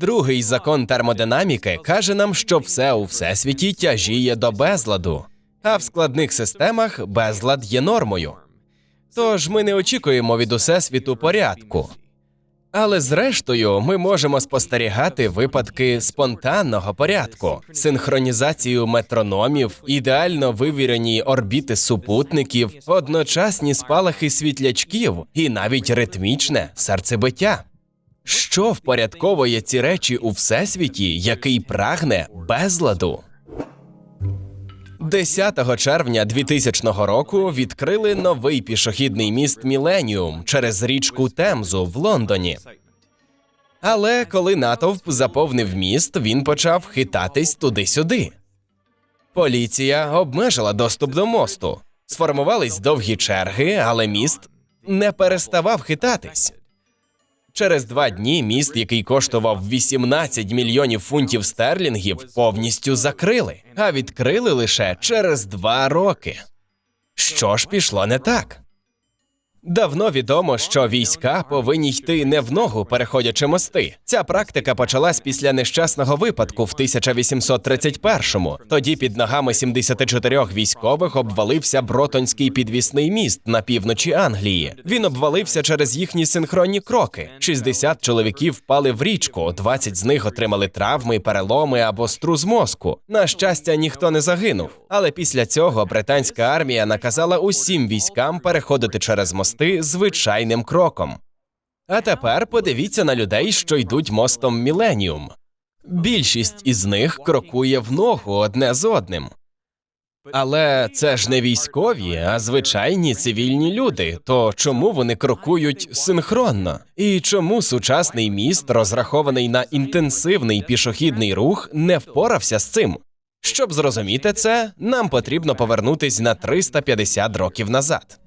Другий закон термодинаміки каже нам, що все у всесвіті тяжіє до безладу, а в складних системах безлад є нормою. Тож ми не очікуємо від усесвіту порядку. Але зрештою, ми можемо спостерігати випадки спонтанного порядку, синхронізацію метрономів, ідеально вивірені орбіти супутників, одночасні спалахи світлячків і навіть ритмічне серцебиття. Що впорядковує ці речі у всесвіті, який прагне безладу? 10 червня 2000 року відкрили новий пішохідний міст Міленіум через річку Темзу в Лондоні. Але коли натовп заповнив міст, він почав хитатись туди-сюди. Поліція обмежила доступ до мосту. Сформувались довгі черги, але міст не переставав хитатись. Через два дні міст, який коштував 18 мільйонів фунтів стерлінгів, повністю закрили, а відкрили лише через два роки. Що ж пішло не так? Давно відомо, що війська повинні йти не в ногу, переходячи мости. Ця практика почалась після нещасного випадку в 1831-му. Тоді під ногами 74 військових обвалився Бротонський підвісний міст на півночі Англії. Він обвалився через їхні синхронні кроки. 60 чоловіків впали в річку, 20 з них отримали травми, переломи або струс мозку. На щастя, ніхто не загинув. Але після цього британська армія наказала усім військам переходити через мости звичайним кроком. А тепер подивіться на людей, що йдуть мостом Міленіум. Більшість із них крокує в ногу одне з одним. Але це ж не військові, а звичайні цивільні люди. То чому вони крокують синхронно? І чому сучасний міст, розрахований на інтенсивний пішохідний рух, не впорався з цим? Щоб зрозуміти це, нам потрібно повернутись на 350 років назад.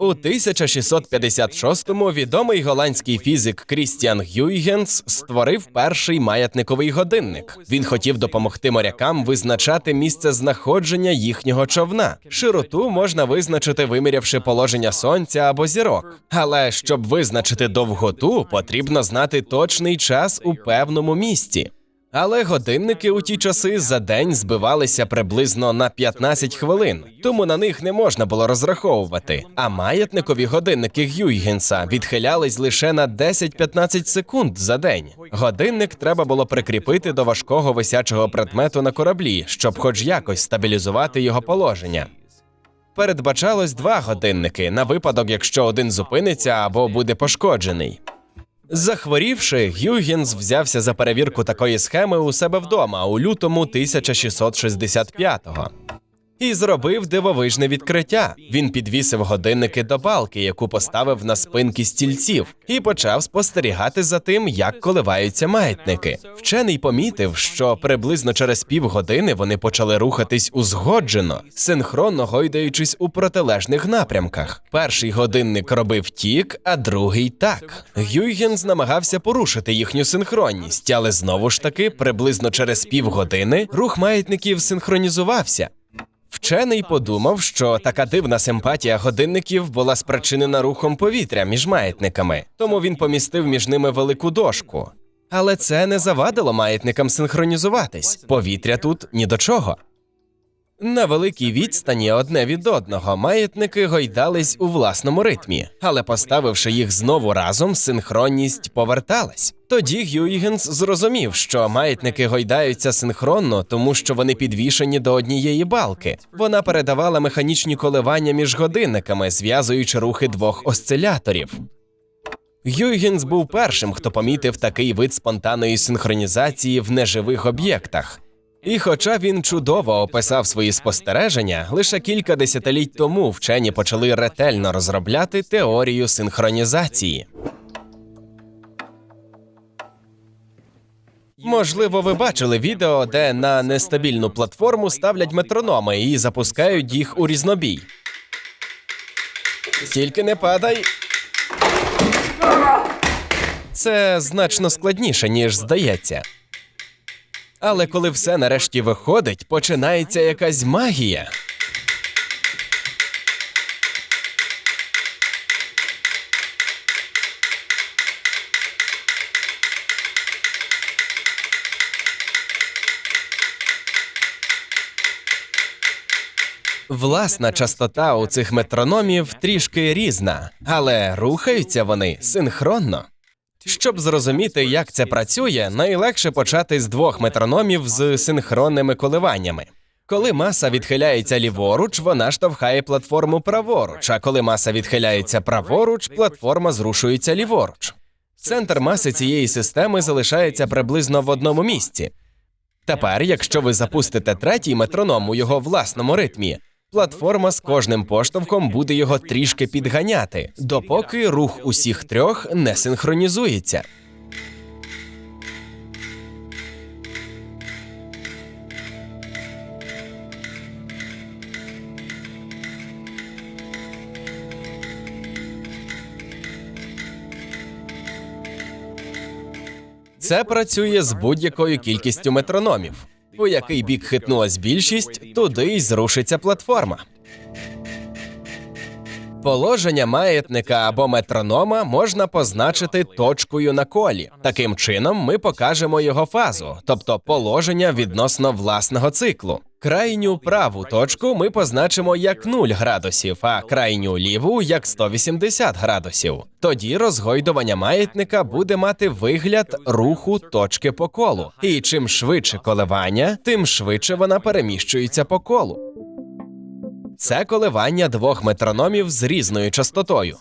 У 1656-му відомий голландський фізик Крістіан Гюйгенс створив перший маятниковий годинник. Він хотів допомогти морякам визначати місце знаходження їхнього човна. Широту можна визначити, вимірявши положення сонця або зірок. Але щоб визначити довготу, потрібно знати точний час у певному місці. Але годинники у ті часи за день збивалися приблизно на 15 хвилин, тому на них не можна було розраховувати. А маятникові годинники Гюйгенса відхилялись лише на 10-15 секунд за день. Годинник треба було прикріпити до важкого висячого предмету на кораблі, щоб хоч якось стабілізувати його положення. Передбачалось два годинники на випадок, якщо один зупиниться або буде пошкоджений. Захворівши, Гюгінс взявся за перевірку такої схеми у себе вдома у лютому 1665-го. І зробив дивовижне відкриття. Він підвісив годинники до балки, яку поставив на спинки стільців, і почав спостерігати за тим, як коливаються маятники. Вчений помітив, що приблизно через півгодини вони почали рухатись узгоджено, синхронно гойдаючись у протилежних напрямках. Перший годинник робив тік, а другий так. Гюйгенс намагався порушити їхню синхронність, але знову ж таки, приблизно через півгодини рух маятників синхронізувався. Вчений подумав, що така дивна симпатія годинників була спричинена рухом повітря між маятниками, тому він помістив між ними велику дошку. Але це не завадило маятникам синхронізуватись. Повітря тут ні до чого. На великій відстані одне від одного маятники гойдались у власному ритмі, але поставивши їх знову разом, синхронність поверталась. Тоді Гюйгенс зрозумів, що маятники гойдаються синхронно, тому що вони підвішені до однієї балки. Вона передавала механічні коливання між годинниками, зв'язуючи рухи двох осциляторів. Гюйгенс був першим, хто помітив такий вид спонтанної синхронізації в неживих об'єктах. І хоча він чудово описав свої спостереження, лише кілька десятиліть тому вчені почали ретельно розробляти теорію синхронізації. Можливо, ви бачили відео, де на нестабільну платформу ставлять метрономи і запускають їх у різнобій. Тільки не падай. Це значно складніше, ніж здається. Але коли все нарешті виходить, починається якась магія. Власна частота у цих метрономів трішки різна, але рухаються вони синхронно. Щоб зрозуміти, як це працює, найлегше почати з двох метрономів з синхронними коливаннями. Коли маса відхиляється ліворуч, вона штовхає платформу праворуч. А коли маса відхиляється праворуч, платформа зрушується ліворуч. Центр маси цієї системи залишається приблизно в одному місці. Тепер, якщо ви запустите третій метроном у його власному ритмі, платформа з кожним поштовхом буде його трішки підганяти, допоки рух усіх трьох не синхронізується. Це працює з будь-якою кількістю метрономів. У який бік хитнулась більшість, туди й зрушиться платформа. Положення маятника або метронома можна позначити точкою на колі. Таким чином, ми покажемо його фазу, тобто положення відносно власного циклу. Крайню праву точку ми позначимо як 0 градусів, а крайню ліву як 180 градусів. Тоді розгойдування маятника буде мати вигляд руху точки по колу. І чим швидше коливання, тим швидше вона переміщується по колу. Це коливання двох метрономів з різною частотою.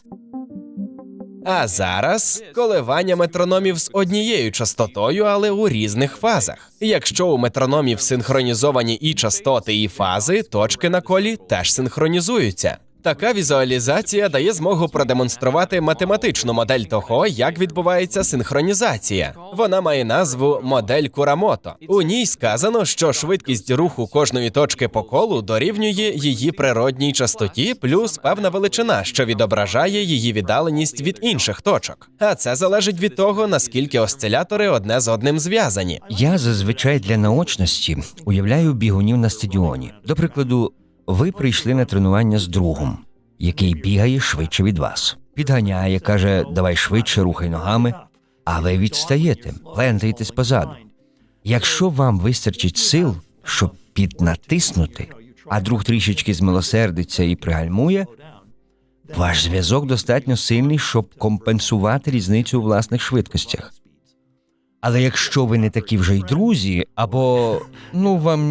А зараз коливання метрономів з однією частотою, але у різних фазах. Якщо у метрономів синхронізовані і частоти, і фази, точки на колі теж синхронізуються. Така візуалізація дає змогу продемонструвати математичну модель того, як відбувається синхронізація. Вона має назву модель Курамото. У ній сказано, що швидкість руху кожної точки по колу дорівнює її природній частоті, плюс певна величина, що відображає її віддаленість від інших точок. А це залежить від того, наскільки осцилятори одне з одним зв'язані. Я зазвичай для наочності уявляю бігунів на стадіоні. До прикладу, ви прийшли на тренування з другом, який бігає швидше від вас. Підганяє, каже, давай швидше рухай ногами, а ви відстаєте, плентаєтесь позаду. Якщо вам вистачить сил, щоб піднатиснути, а друг трішечки змилосердиться і пригальмує, ваш зв'язок достатньо сильний, щоб компенсувати різницю у власних швидкостях. Але якщо ви не такі вже й друзі, або ну вам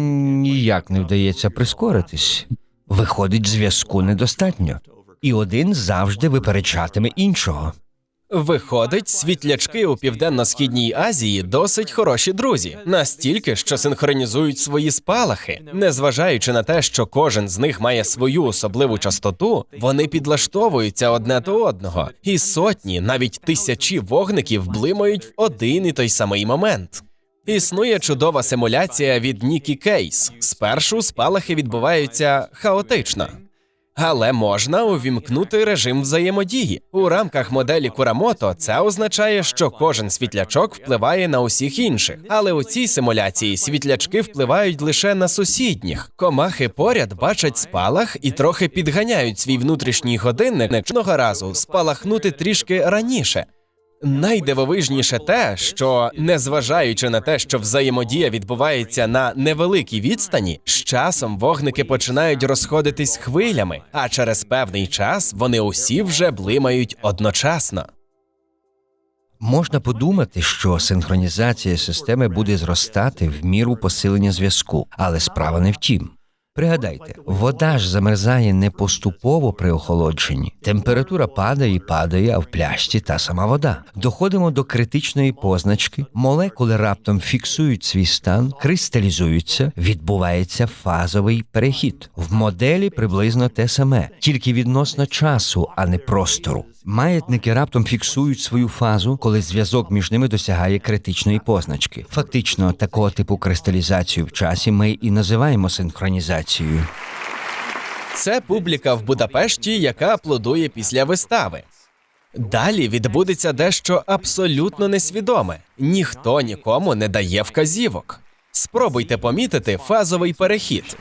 ніяк не вдається прискоритись, виходить, зв'язку недостатньо, і один завжди виперечатиме іншого. Виходить, світлячки у південно-східній Азії досить хороші друзі, настільки, що синхронізують свої спалахи, незважаючи на те, що кожен з них має свою особливу частоту, вони підлаштовуються одне до одного, і сотні, навіть тисячі вогників блимають в один і той самий момент. Існує чудова симуляція від Нікі Кейс. Спершу спалахи відбуваються хаотично. Але можна увімкнути режим взаємодії у рамках моделі Курамото. Це означає, що кожен світлячок впливає на усіх інших. Але у цій симуляції світлячки впливають лише на сусідніх. Комахи поряд бачать спалах і трохи підганяють свій внутрішній годинник разу спалахнути трішки раніше. Найдивовижніше те, що незважаючи на те, що взаємодія відбувається на невеликій відстані, з часом вогники починають розходитись хвилями, а через певний час вони усі вже блимають одночасно. Можна подумати, що синхронізація системи буде зростати в міру посилення зв'язку, але справа не в тім. Пригадайте, вода ж замерзає не поступово при охолодженні. Температура падає і падає, а в пляшці та сама вода. Доходимо до критичної позначки, молекули раптом фіксують свій стан, кристалізуються, відбувається фазовий перехід. В моделі приблизно те саме, тільки відносно часу, а не простору. Маятники раптом фіксують свою фазу, коли зв'язок між ними досягає критичної позначки. Фактично, такого типу кристалізацію в часі ми і називаємо синхронізацією. Це публіка в Будапешті, яка аплодує після вистави. Далі відбудеться дещо абсолютно несвідоме. Ніхто нікому не дає вказівок. Спробуйте помітити фазовий перехід.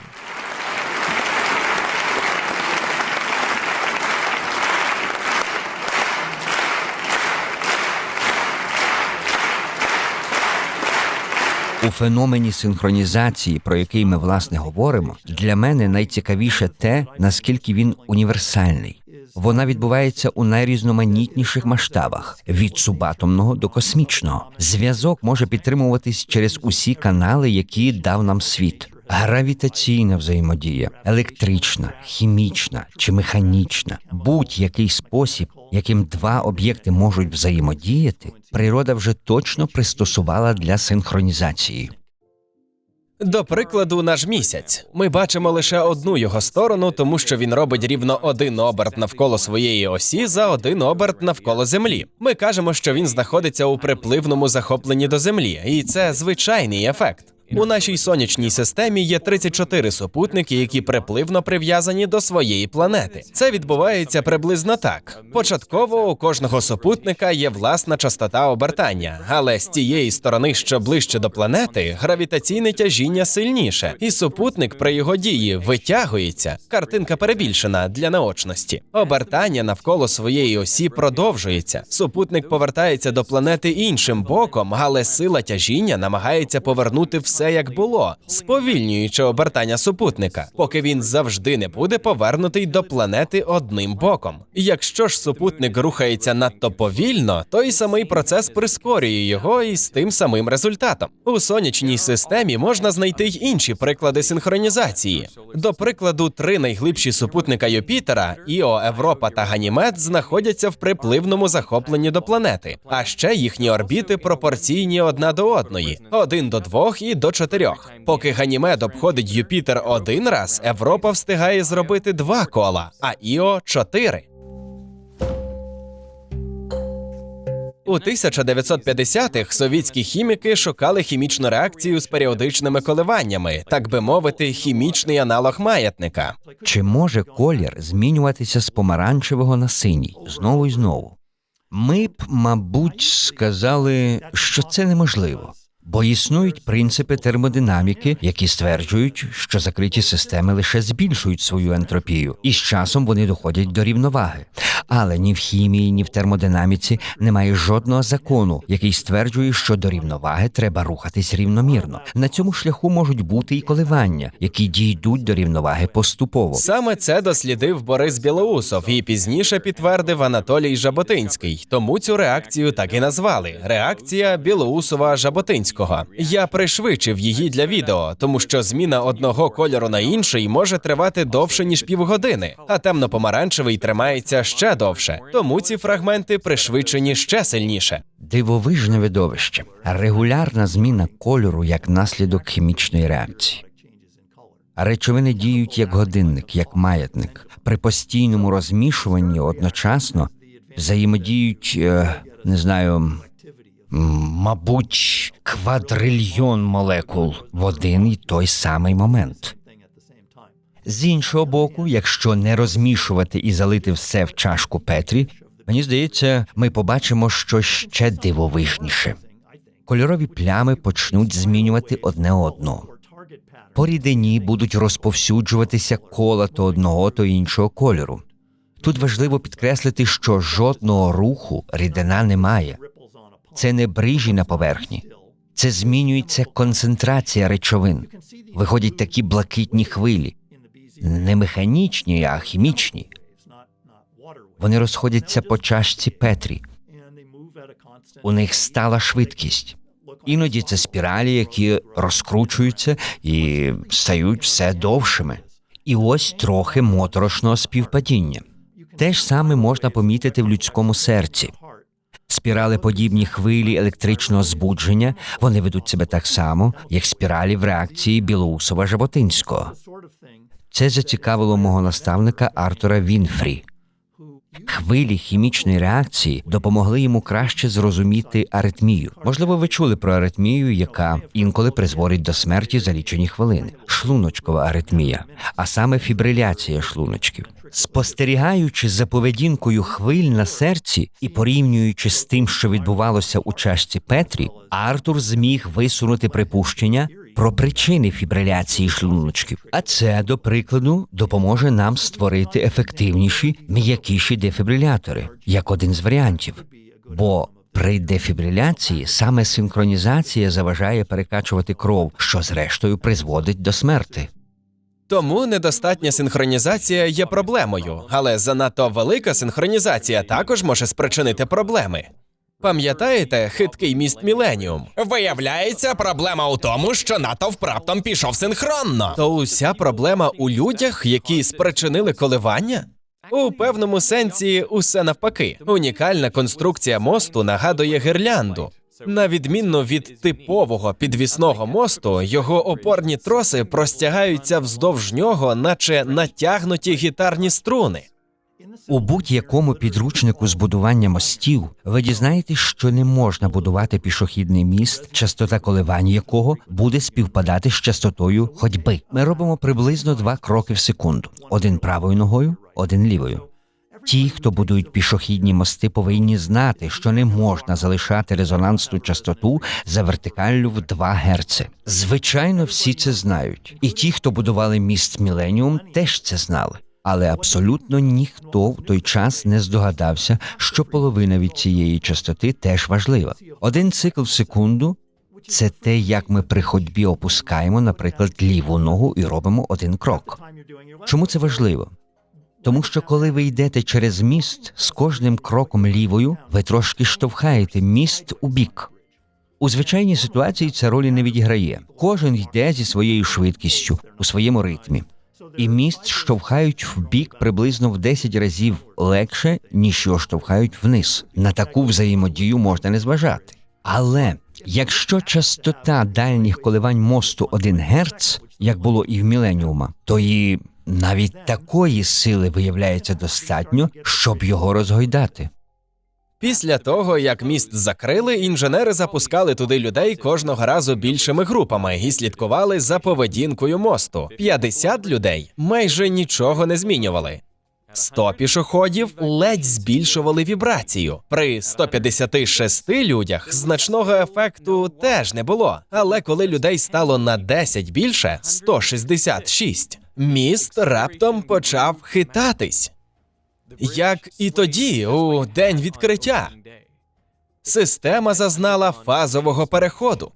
У феномені синхронізації, про який ми власне говоримо, для мене найцікавіше те, наскільки він універсальний. Вона відбувається у найрізноманітніших масштабах від субатомного до космічного. Зв'язок може підтримуватись через усі канали, які дав нам світ. Гравітаційна взаємодія, електрична, хімічна чи механічна, будь-який спосіб, яким два об'єкти можуть взаємодіяти, природа вже точно пристосувала для синхронізації. До прикладу, наш місяць. Ми бачимо лише одну його сторону, тому що він робить рівно один оберт навколо своєї осі за один оберт навколо Землі. Ми кажемо, що він знаходиться у припливному захопленні до Землі, і це звичайний ефект. У нашій сонячній системі є 34 супутники, які припливно прив'язані до своєї планети. Це відбувається приблизно так. Початково у кожного супутника є власна частота обертання, але з тієї сторони, що ближче до планети, гравітаційне тяжіння сильніше, і супутник при його дії витягується. Картинка перебільшена для наочності. Обертання навколо своєї осі продовжується. Супутник повертається до планети іншим боком, але сила тяжіння намагається повернути все як було, сповільнюючи обертання супутника, поки він завжди не буде повернутий до планети одним боком. Якщо ж супутник рухається надто повільно, той самий процес прискорює його із тим самим результатом. У сонячній системі можна знайти й інші приклади синхронізації. До прикладу, три найглибші супутника Юпітера Іо, Европа та Ганімед знаходяться в припливному захопленні до планети, а ще їхні орбіти пропорційні одна до одної, один до двох і до чотирьох. Поки Ганімед обходить Юпітер один раз, Европа встигає зробити два кола, а Іо чотири. У 1950-х совітські хіміки шукали хімічну реакцію з періодичними коливаннями, так би мовити, хімічний аналог маятника. Чи може колір змінюватися з помаранчевого на синій знову і знову? Ми б, мабуть, сказали, що це неможливо, бо існують принципи термодинаміки, які стверджують, що закриті системи лише збільшують свою ентропію, і з часом вони доходять до рівноваги. Але ні в хімії, ні в термодинаміці немає жодного закону, який стверджує, що до рівноваги треба рухатись рівномірно. На цьому шляху можуть бути і коливання, які дійдуть до рівноваги поступово. Саме це дослідив Борис Білоусов і пізніше підтвердив Анатолій Жаботинський. Тому цю реакцію так і назвали реакція Білоусова Жаботинського. Я пришвидшив її для відео, тому що зміна одного кольору на інший може тривати довше ніж півгодини, а темно-помаранчевий тримається ще довше. Тому ці фрагменти пришвидшені ще сильніше. Дивовижне видовище, регулярна зміна кольору як наслідок хімічної реакції. Речовини діють як годинник, як маятник. При постійному розмішуванні одночасно взаємодіють, е, не знаю, мабуть, квадрильйон молекул в один і той самий момент. З іншого боку, якщо не розмішувати і залити все в чашку Петрі, мені здається, ми побачимо щось ще дивовижніше. Кольорові плями почнуть змінювати одне одного. По рідині будуть розповсюджуватися кола то одного, то іншого кольору. Тут важливо підкреслити, що жодного руху рідина не має. Це не брижі на поверхні, це змінюється концентрація речовин. Виходять такі блакитні хвилі, не механічні, а хімічні. Вони розходяться по чашці Петрі. У них стала швидкість. Іноді це спіралі, які розкручуються і стають все довшими. І ось трохи моторошного співпадіння. Те ж саме можна помітити в людському серці. Спіралеподібні хвилі електричного збудження вони ведуть себе так само, як спіралі в реакції Білоусова Жаботинського. Це зацікавило мого наставника Артура Вінфрі. Хвилі хімічної реакції допомогли йому краще зрозуміти аритмію. Можливо, ви чули про аритмію, яка інколи призводить до смерті за лічені хвилини. Шлуночкова аритмія, а саме фібриляція шлуночків. Спостерігаючи за поведінкою хвиль на серці і порівнюючи з тим, що відбувалося у чашці Петрі, Артур зміг висунути припущення про причини фібриляції шлуночків. А це, до прикладу, допоможе нам створити ефективніші, м'якіші дефібрилятори, як один з варіантів. Бо При дефібриляції саме синхронізація заважає перекачувати кров, що зрештою призводить до смерти. Тому недостатня синхронізація є проблемою, але занадто велика синхронізація також може спричинити проблеми. Пам'ятаєте хиткий міст Міленіум? Виявляється, проблема у тому, що натовп раптом пішов синхронно. То уся проблема у людях, які спричинили коливання? У певному сенсі усе навпаки. Унікальна конструкція мосту нагадує гірлянду. На відмінно від типового підвісного мосту, його опорні троси простягаються вздовж нього, наче натягнуті гітарні струни. У будь-якому підручнику з будування мостів ви дізнаєтесь, що не можна будувати пішохідний міст, частота коливань якого буде співпадати з частотою ходьби. Ми робимо приблизно два кроки в секунду: один правою ногою, один лівою. Ті, хто будують пішохідні мости, повинні знати, що не можна залишати резонансну частоту за вертикаллю в 2 Гц. Звичайно, всі це знають, і ті, хто будували міст Міленіум, теж це знали. Але абсолютно ніхто в той час не здогадався, що половина від цієї частоти теж важлива. Один цикл в секунду це те, як ми при ходьбі опускаємо, наприклад, ліву ногу і робимо один крок. Чому це важливо? Тому що коли ви йдете через міст з кожним кроком лівою, ви трошки штовхаєте міст у бік. У звичайній ситуації це ролі не відіграє. Кожен йде зі своєю швидкістю у своєму ритмі. І міст штовхають в бік приблизно в 10 разів легше, ніж його штовхають вниз. На таку взаємодію можна не зважати. Але якщо частота дальніх коливань мосту 1 Гц, як було і в Міленіума, то і навіть такої сили виявляється достатньо, щоб його розгойдати. Після того, як міст закрили, інженери запускали туди людей кожного разу більшими групами і слідкували за поведінкою мосту. 50 людей майже нічого не змінювали. 100 пішоходів ледь збільшували вібрацію. При 156 людях значного ефекту теж не було. Але коли людей стало на 10 більше 166, міст раптом почав хитатись. Як і тоді, у день відкриття, система зазнала фазового переходу.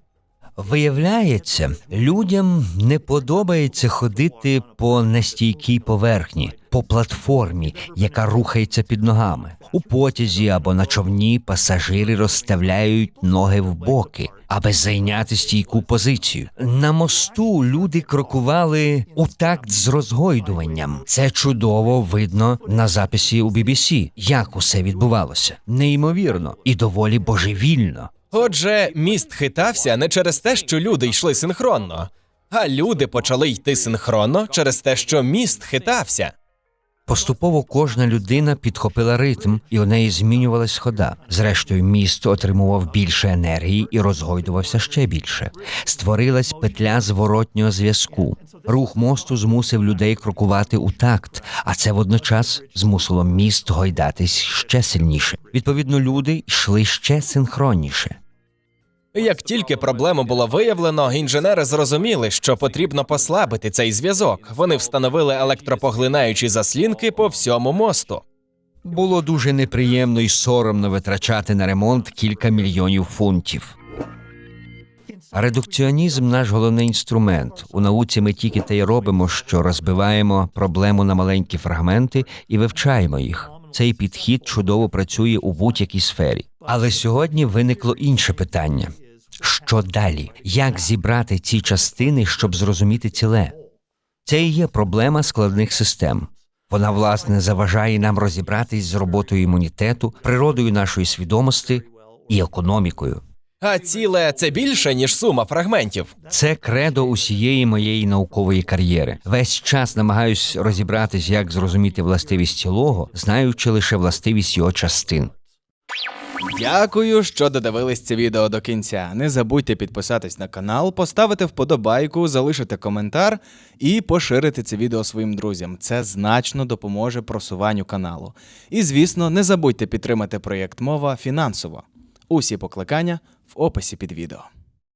Виявляється, людям не подобається ходити по нестійкій поверхні, по платформі, яка рухається під ногами. У потязі або на човні пасажири розставляють ноги в боки, аби зайняти стійку позицію. На мосту люди крокували у такт з розгойдуванням. Це чудово видно на записі у BBC, як усе відбувалося. Неймовірно і доволі божевільно. Отже, міст хитався не через те, що люди йшли синхронно, а люди почали йти синхронно через те, що міст хитався. Поступово кожна людина підхопила ритм, і у неї змінювалась хода. Зрештою, місто отримував більше енергії і розгойдувався ще більше. Створилась петля зворотнього зв'язку. Рух мосту змусив людей крокувати у такт, а це водночас змусило міст гойдатись ще сильніше. Відповідно, люди йшли ще синхронніше. Як тільки проблему було виявлено, інженери зрозуміли, що потрібно послабити цей зв'язок. Вони встановили електропоглинаючі заслінки по всьому мосту. Було дуже неприємно і соромно витрачати на ремонт кілька мільйонів фунтів. Редукціонізм наш головний інструмент. У науці ми тільки те й робимо, що розбиваємо проблему на маленькі фрагменти і вивчаємо їх. Цей підхід чудово працює у будь-якій сфері. Але сьогодні виникло інше питання: що далі? Як зібрати ці частини, щоб зрозуміти ціле? Це і є проблема складних систем. Вона, власне, заважає нам розібратись з роботою імунітету, природою нашої свідомості і економікою. А ціле це більше ніж сума фрагментів. Це кредо усієї моєї наукової кар'єри. Весь час намагаюсь розібратись, як зрозуміти властивість цілого, знаючи лише властивість його частин. Дякую, що додивились це відео до кінця. Не забудьте підписатись на канал, поставити вподобайку, залишити коментар і поширити це відео своїм друзям. Це значно допоможе просуванню каналу. І звісно, не забудьте підтримати проєкт мова фінансово. Усі покликання в описі під відео.